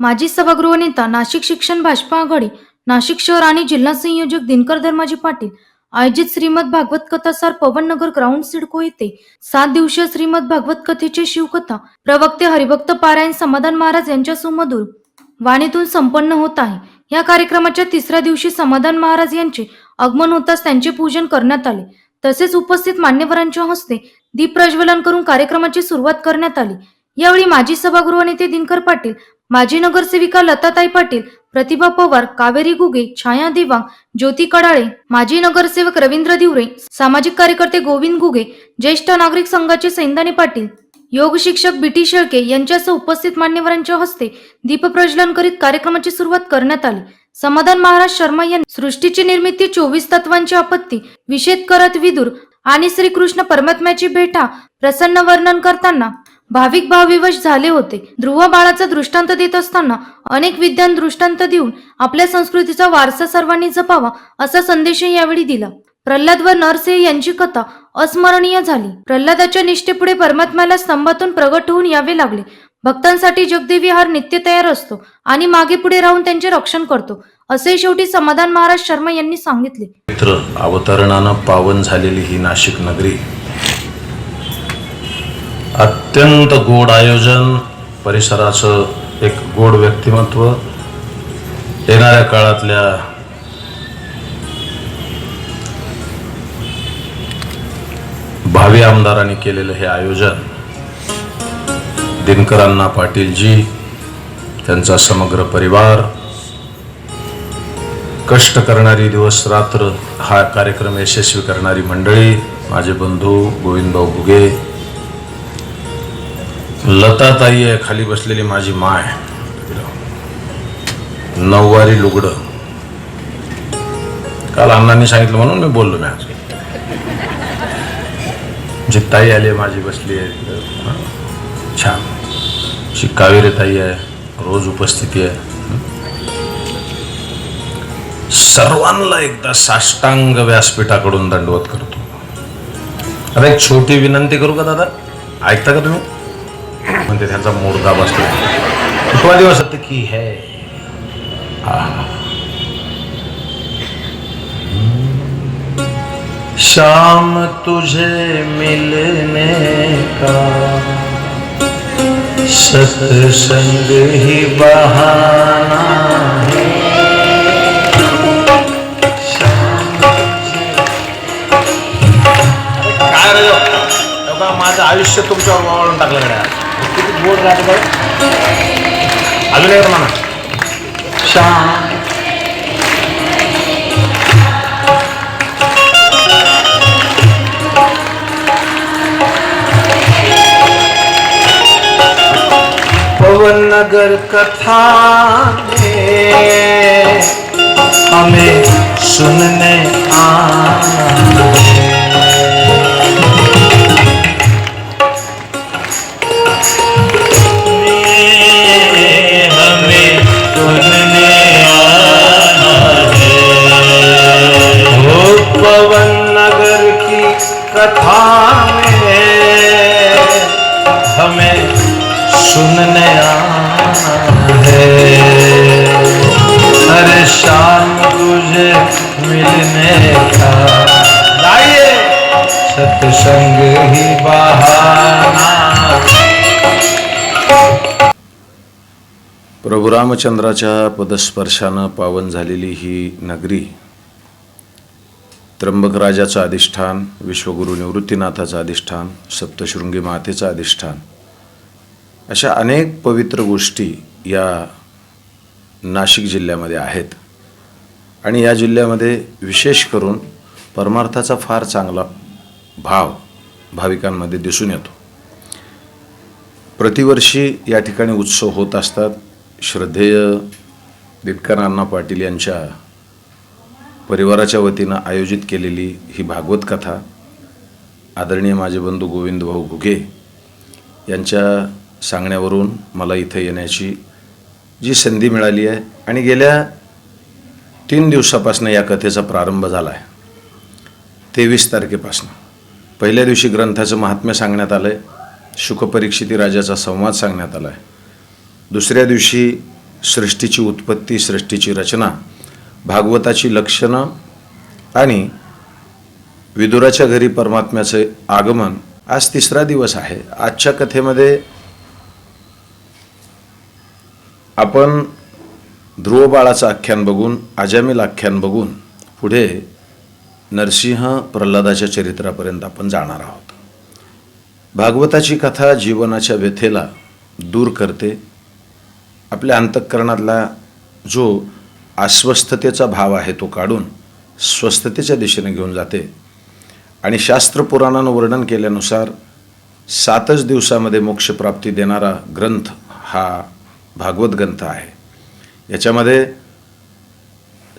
माजी सभागृह नेता नाशिक शिक्षण भाजपा आघाडी नाशिक शहर आणि जिल्हा संयोजक दिनकर धर्माजी पाटील आयोजित श्रीमद भागवत कथासार पवननगर ग्राउंड सिडको येथे सात दिवसीय श्रीमद भागवत कथेचे शिवकथा प्रवक्ते हरिभक्त पारायण समाधान महाराज यांच्या सुमधूर वाणीतून संपन्न होत आहे. या कार्यक्रमाच्या तिसऱ्या दिवशी समाधान महाराज यांचे आगमन होताच त्यांचे पूजन करण्यात आले. तसेच उपस्थित मान्यवरांच्या हस्ते दीप प्रज्वलन करून कार्यक्रमाची सुरुवात करण्यात आली. यावेळी माजी सभागृह नेते दिनकर पाटील माजी नगरसेविका लताताई पाटील प्रतिभा पवार कावेरी गुगे छाया देवांग ज्योती कडाळे माजी नगरसेवक रवींद्र दिवरे सामाजिक कार्यकर्ते गोविंद गुगे ज्येष्ठ नागरिक संघाचे सैंदाने पाटील योग शिक्षक बीटी शेळके यांच्यासह उपस्थित मान्यवरांच्या हस्ते दीपप्रज्वलन करीत कार्यक्रमाची सुरुवात करण्यात आली. समाधान महाराज शर्मा यांनी सृष्टीची निर्मिती चोवीस तत्वांची आपत्ती विषेद करत विदुर आणि श्रीकृष्ण परमात्म्याची भेटा प्रसन्न वर्णन करताना भाविक भावविवश झाले होते. ध्रुव बाळाचा दृष्टांत देत असताना अनेक विद्यान दृष्टांत देऊन आपल्या संस्कृतीचा वारसा सर्वांनी जपावा असा संदेश यावेळी दिला. प्रल्हाद व नरसिंह यांची कथा अस्मरणीय झाली. प्रल्हादाच्या निष्ठेपुढे परमात्म्याला स्तंभातून प्रगट होऊन यावे लागले. भक्तांसाठी जगदेवी हार नित्य तयार असतो आणि मागे पुढे राहून त्यांचे रक्षण करतो असे शेवटी समाधान महाराज शर्मा यांनी सांगितले. मित्र अवतरणानं पावन झालेली ही नाशिक नगरी अत्यंत गोड आयोजन परिसराचं एक गोड व्यक्तिमत्व. येणाऱ्या काळातल्या भावी आमदारांनी केलेलं हे आयोजन दिनकरांना पाटीलजी त्यांचा समग्र परिवार. कष्ट करणारी दिवस रात्र हा कार्यक्रम यशस्वी करणारी मंडळी माझे बंधू गोविंदभाऊ भुगे लताताई आहे खाली बसलेली माझी माय नऊवारी लुगडं. काल अण्णांनी सांगितलं म्हणून मी बोललो मी आज. जी ताई आली आहे माझी बसली आहे. छान. जी कावेरी ताई आहे रोज उपस्थिती आहे. सर्वांना एकदा साष्टांग व्यासपीठाकडून दंडवत करतो. आता एक छोटी विनंती करू का दादा? ऐकता का तुम्ही? म्हणजे त्यांचा मोडदा बसतो कितवा दिवस सत्य की है? शाम तुझे मिलने का सत्संग ही बहाना है। काय रे? माझं आयुष्य तुमच्यावर वाळून टाकलं गड्या. किती गोड राहत बघ अजून एक म्हणा श्याम पवन नगर कथा में हमें सुनने आना हमें मिलने का? गाइए सत्संग ही बहाना। प्रभू रामचंद्राच्या पदस्पर्शानं पावन झालेली ही नगरी त्र्यंबक राजाचं अधिष्ठान विश्वगुरु निवृत्तीनाथाचं अधिष्ठान सप्तशृंगी मातेचं अधिष्ठान अशा अनेक पवित्र गोष्टी या नाशिक जिल्ह्यामध्ये आहेत. आणि या जिल्ह्यामध्ये विशेष करून परमार्थाचा फार चांगला भाव भाविकांमध्ये दिसून येतो. प्रतिवर्षी या ठिकाणी उत्सव होत असतात. श्रद्धेय दिनकर अण्णा पाटील यांच्या परिवाराच्या वतीनं आयोजित केलेली ही भागवत कथा आदरणीय माझे बंधू गोविंद भाऊ घुगे यांच्या सांगण्यावरून मला इथं येण्याची जी संधी मिळाली आहे आणि गेल्या तीन दिवसापासून या कथेचा प्रारंभ झाला आहे तेवीस तारखेपासून. पहिल्या दिवशी ग्रंथाचं महात्म्य सांगण्यात आलं आहे शुकपरीक्षिती राजाचा संवाद सांगण्यात आला आहे दुसऱ्या दिवशी सृष्टीची उत्पत्ती सृष्टीची रचना भागवताची लक्षणं आणि विदुराच्या घरी परमात्म्याचे आगमन. आज तिसरा दिवस आहे. आजच्या कथेमध्ये आपण ध्रुवबाळाचं आख्यान बघून अजामिल आख्यान बघून पुढे नरसिंह प्रल्हादाच्या चरित्रापर्यंत आपण जाणार आहोत. भागवताची कथा जीवनाच्या व्यथेला दूर करते. आपल्या अंतःकरणातला जो अस्वस्थतेचा भाव आहे तो काढून स्वस्थतेच्या दिशेने घेऊन जाते. आणि शास्त्रपुराणानं वर्णन केल्यानुसार सातच दिवसामध्ये मोक्षप्राप्ती देणारा ग्रंथ हा भागवत ग्रंथ आहे. याच्यामध्ये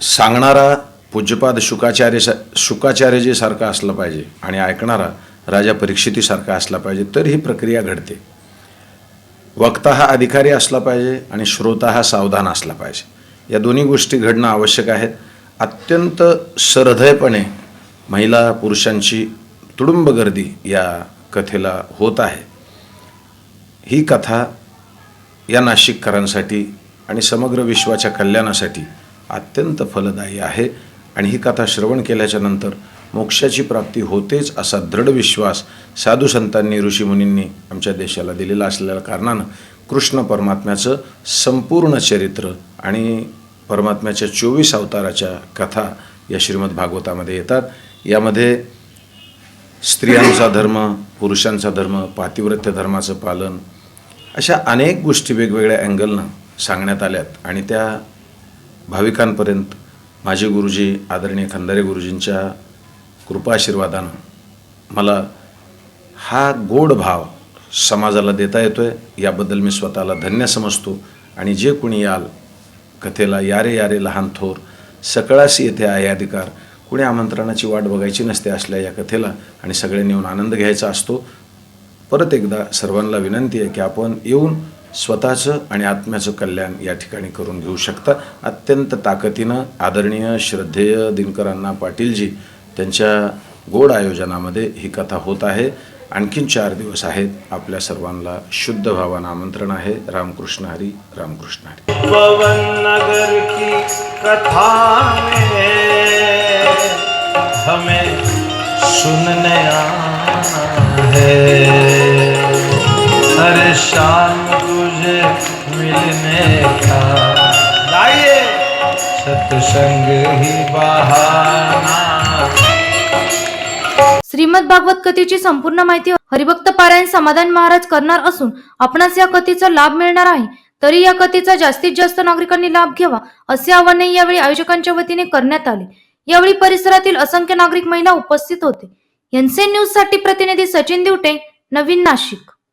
सांगणारा पूज्यपाद शुकाचार्य शुकाचार्यजीसारखा असला पाहिजे आणि ऐकणारा राजा परीक्षितीसारखा असला पाहिजे तर ही प्रक्रिया घडते. वक्ता हा अधिकारी असला पाहिजे आणि श्रोता हा सावधान असला पाहिजे. या दोन्ही गोष्टी घडणं आवश्यक आहेत. अत्यंत सरहृदयपणे महिला पुरुषांची तुडुंब गर्दी या कथेला होत आहे. ही कथा या नाशिककरांसाठी आणि समग्र विश्वाच्या कल्याणासाठी अत्यंत फलदायी आहे. आणि ही कथा श्रवण केल्याच्यानंतर मोक्षाची प्राप्ती होतेच असा दृढ विश्वास साधू संतांनी ऋषीमुनींनी आमच्या देशाला दिलेला असलेल्या कारणानं कृष्ण परमात्म्याचं संपूर्ण चरित्र आणि परमात्म्याच्या चोवीस अवताराच्या कथा या श्रीमद भागवतामध्ये येतात. यामध्ये स्त्रियांचा धर्म पुरुषांचा धर्म पातिव्रत्य धर्माचं पालन अशा अनेक गोष्टी वेगवेगळ्या अँगलनं सांगण्यात आल्यात. आणि त्या भाविकांपर्यंत माझे गुरुजी आदरणीय खंदारे गुरुजींच्या कृपाशीर्वादानं मला हा गोड भाव समाजाला देता येतो आहे याबद्दल मी स्वतःला धन्य समजतो. आणि जे कुणी याल कथेला यारे यारे लहान थोर सकळाशी येथे आहे अधिकार कुणी आमंत्रणाची वाट बघायची नसते असल्या या कथेला आणि सगळ्यांनी येऊन आनंद घ्यायचा असतो. परत एकदा सर्वांना विनंती आहे की आपण येऊन स्वतःचं आणि आत्म्याचं कल्याण या ठिकाणी करून घेऊ शकता. अत्यंत ताकदीनं आदरणीय श्रद्धेय दिनकरांना पाटीलजी त्यांच्या गोड आयोजनामध्ये ही कथा होत आहे. आणखीन चार दिवस आहेत. आपल्या सर्वांना शुद्ध भावानं आमंत्रण आहे. रामकृष्ण हरी रामकृष्ण हरी. पवन नगर की कथा में हमें सुनने आना है। हर शाम मिलने का लाइए सत्संग ही बहाना. श्रीमद भागवत कथेची संपूर्ण माहिती हरिभक्त पारायण समाधान महाराज करणार असून आपणास या कथेचा लाभ मिळणार आहे. तरी या कथेचा जास्तीत जास्त नागरिकांनी लाभ घ्यावा असे आवाहन यावेळी आयोजकांच्या वतीने करण्यात आले. यावेळी परिसरातील असंख्य नागरिक महिला उपस्थित होते. एनसीएन न्यूजसाठी प्रतिनिधी सचिन दिवटे नवीन नाशिक.